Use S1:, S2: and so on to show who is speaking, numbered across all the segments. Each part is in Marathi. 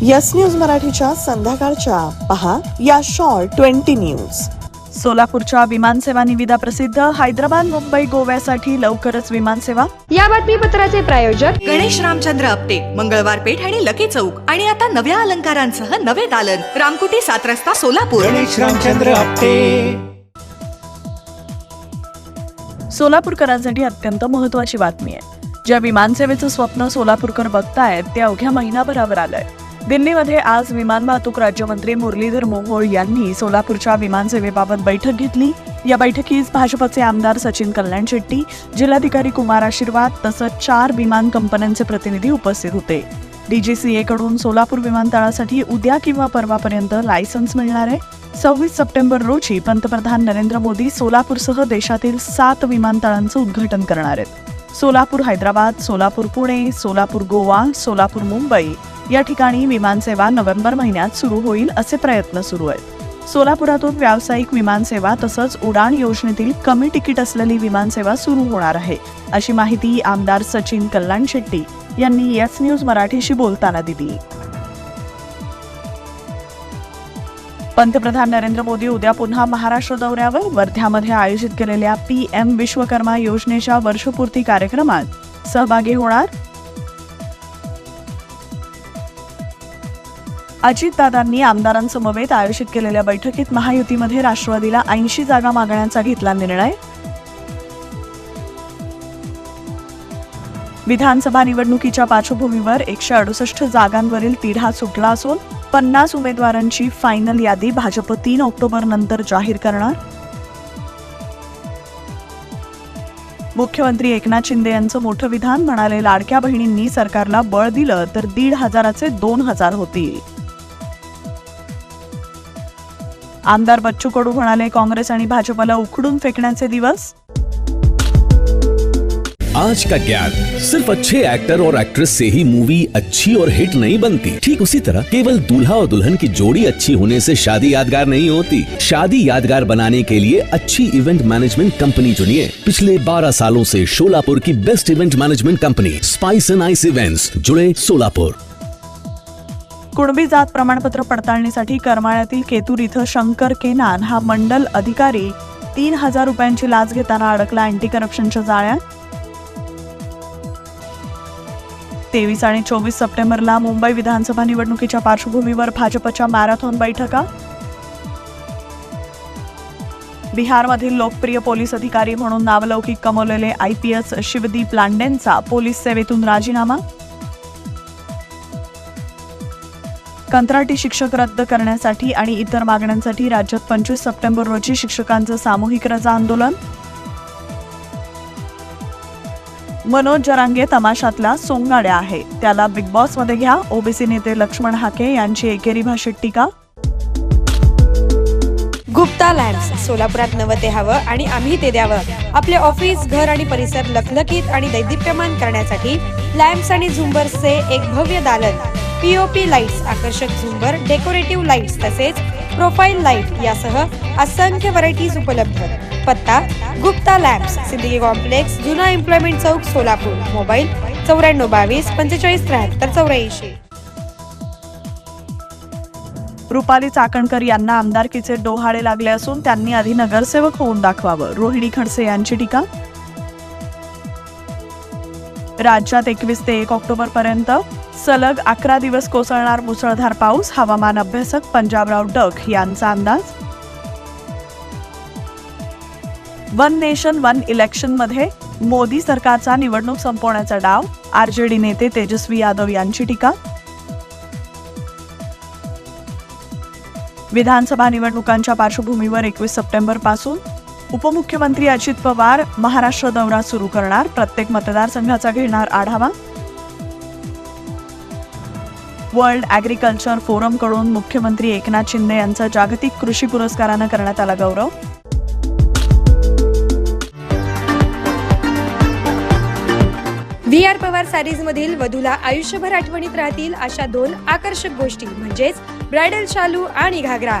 S1: यस न्यूज मराठीच्या संध्याकाळच्या. पहा या शॉर्ट ट्वेंटी न्यूज. सोलापूरच्या विमानसेवा निविदा प्रसिद्ध हैदराबाद मुंबई गोव्यासाठी लवकरच विमानसेवा
S2: या बातमीपत्राचे प्रायोजक
S3: गणेश रामचंद्र आपटे मंगळवार पेठ आणि लकी चौक. आणि आता नव्या अलंकारांसह नवे दालन. रामकुटी सात रस्ता सोलापूर.
S4: गणेश रामचंद्र आपटे.
S1: सोलापूरकरांसाठी अत्यंत महत्वाची बातमी आहे. ज्या विमानसेवेचं स्वप्न सोलापूरकर बघतायत ते अवघ्या महिनाभरावर आलंय. दिल्लीमध्ये आज विमान वाहतूक राज्यमंत्री मुरलीधर मोहोळ यांनी सोलापूरच्या विमानसेवेबाबत बैठक घेतली. या बैठकीस भाजपचे आमदार सचिन कल्याण शेट्टी जिल्हाधिकारी कुमार आशीर्वाद तसंच चार विमान कंपन्यांचे प्रतिनिधी उपस्थित होते. डीजीसीए कडून सोलापूर विमानतळासाठी उद्या किंवा परवापर्यंत लायसन्स मिळणार आहे. सव्वीस सप्टेंबर रोजी पंतप्रधान नरेंद्र मोदी सोलापूरसह देशातील सात विमानतळांचं उद्घाटन करणार आहेत. सोलापूर हैदराबाद सोलापूर पुणे सोलापूर गोवा सोलापूर मुंबई या ठिकाणी विमानसेवा नोव्हेंबर महिन्यात सुरू होईल असे प्रयत्न सुरू आहेत. सोलापुरातून व्यावसायिक विमानसेवा तसंच उडाण योजनेतील कमी तिकीट असलेली विमानसेवा सुरू होणार आहे अशी माहिती आमदार सचिन कल्याण शेट्टी यांनी येस न्यूज मराठीशी बोलताना दिली. पंतप्रधान नरेंद्र मोदी उद्या पुन्हा महाराष्ट्र दौऱ्यावर वर्ध्यामध्ये आयोजित केलेल्या पी एम विश्वकर्मा योजनेच्या वर्षपूर्ती कार्यक्रमात सहभागी होणार अजितदादांनी आमदारांसमवेत आयोजित केलेल्या बैठकीत महायुतीमध्ये राष्ट्रवादीला ऐंशी जागा मागण्याचा घेतला निर्णय. विधानसभा निवडणुकीच्या पार्श्वभूमीवर एकशे अडुसष्ट जागांवरील तिढा सुटला असून पन्नास उमेदवारांची फायनल यादी भाजप तीन ऑक्टोबर नंतर जाहीर करणार. मुख्यमंत्री एकनाथ शिंदे यांचं मोठं विधान म्हणाले लाडक्या बहिणींनी सरकारला बळ दिलं तर दीड हजाराचे दोन हजार होतील. आमदार बच्चू कडू म्हणाले, काँग्रेस आणि भाजपला उखडून फेकण्याचे दिवस.
S5: आज का ज्ञान? सिर्फ़ अच्छे एक्टर और एक्ट्रेस से ही मूवी अच्छी और हिट नहीं बनती। ठीक उसी तरह, केवल दूल्हा और दुल्हन की जोड़ी अच्छी होने से शादी यादगार नहीं होती। शादी यादगार बनाने के लिए अच्छी इवेंट मैनेजमेंट कंपनी चुनिए। पिछले 12 सालों से शोलापुर की best event management company spice and ice events जुड़े सोलापुर
S1: कुणबी जात प्रमाणपत्र पडताळणीसाठी करमाळ्यातील केतूर इथं शंकर केनान हा मंडल अधिकारी तीन हजार रुपयांची लाच घेताना अडकला अँटी करप्शनच्या जाळ्यात. तेवीस आणि चोवीस सप्टेंबरला मुंबई विधानसभा निवडणुकीच्या पार्श्वभूमीवर भाजपच्या मॅरेथॉन बैठका. बिहारमधील लोकप्रिय पोलीस अधिकारी म्हणून नावलौकिक कमवलेले आय पी एस शिवदीप लांडेंचा पोलीस सेवेतून राजीनामा. कंत्राटी शिक्षक रद्द करण्यासाठी आणि इतर मागण्यांसाठी राज्यात पंचवीस सप्टेंबर रोजी शिक्षकांचं सामूहिक रजा आंदोलन? मनोज जरांगे तमाशातला सोंगाड्या आहे. त्याला बिग बॉसमध्ये घ्या ओबीसी नेते लक्ष्मण हाके यांची एकेरी भाषेत टीका?
S2: गुप्ता लॅम्प्स सोलापुरात नवं ते हवं आणि आम्ही ते द्यावं. आपले ऑफिस घर आणि परिसर लखलखीत आणि दैदिप्यमान करण्यासाठी लॅम्प्स आणि झुंबर्सचे एक भव्य दालन. पीओपी लाईट्स आकर्षक झुंबर डेकोरेटिव्ह लाईट्स तसेच प्रोफाईल लाइट यासह असंख्य व्हरायटीज उपलब्ध. पत्ता गुप्ता लॅब्स सिंदगी कॉम्प्लेक्स जुना एम्प्लॉयमेंट चौक सोलापूर. मोबाईल चौऱ्याण्णव बावीस पंचेचाळीस त्र्याहत्तर चौऱ्याऐंशी.
S1: रुपाली चाकणकर यांना आमदारकीचे डोहाळे लागले असून त्यांनी आधी नगरसेवक होऊन दाखवावं. रोहिणी खडसे यांची टीका? राज्यात एकवीस ते एक ऑक्टोबर पर्यंत सलग अकरा दिवस कोसळणार मुसळधार पाऊस हवामान अभ्यासक पंजाबराव डक यांचा अंदाज. वन नेशन वन इलेक्शनमध्ये मोदी सरकारचा निवडणूक संपवण्याचा डाव आरजेडी नेते तेजस्वी यादव यांची टीका. विधानसभा निवडणुकांच्या पार्श्वभूमीवर एकवीस सप्टेंबरपासून उपमुख्यमंत्री अजित पवार महाराष्ट्र दौरा सुरू करणार. प्रत्येक मतदारसंघाचा घेणार आढावा. वर्ल्ड ॲग्रिकल्चर फोरमकडून मुख्यमंत्री एकनाथ शिंदे यांचा जागतिक कृषी पुरस्कारानं करण्यात आला गौरव.
S2: व्ही आर पवार सारीज मधील वधूला आयुष्यभर आठवणीत राहतील अशा दोन आकर्षक गोष्टी म्हणजेच ब्रायडल शालू आणि घागरा.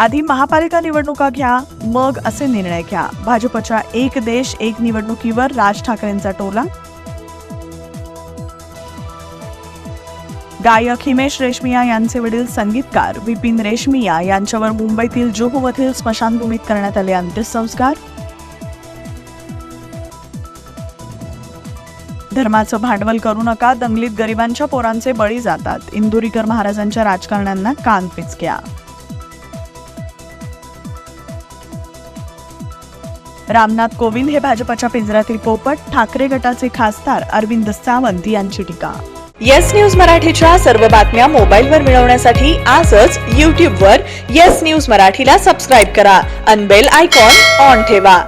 S1: आधी महापालिका निवडणुका घ्या मग असे निर्णय घ्या. भाजपच्या एक देश एक निवडणुकीवर राज ठाकरेंचा टोला. गायक हिमेश रेशमिया यांचे वडील संगीतकार विपिन रेशमिया यांच्यावर मुंबईतील जुहूमधील स्मशानभूमीत करण्यात आले अंत्यसंस्कार. धर्माचं भांडवल करू नका दंगलीत गरिबांच्या पोरांचे बळी जातात. इंदुरीकर महाराजांच्या राजकारण्यांना कान पिचक्या रामनाथ कोविंद हे भाजपच्या पिंजऱ्यातील पोपट ठाकरे गटाचे खासदार अरविंद सावंत यांची टीका.
S4: येस न्यूज मराठीच्या सर्व बातम्या मोबाईलवर मिळवण्यासाठी आजच यूट्यूबवर येस न्यूज मराठीला सबस्क्राईब करा अनबेल आयकॉन ऑन ठेवा.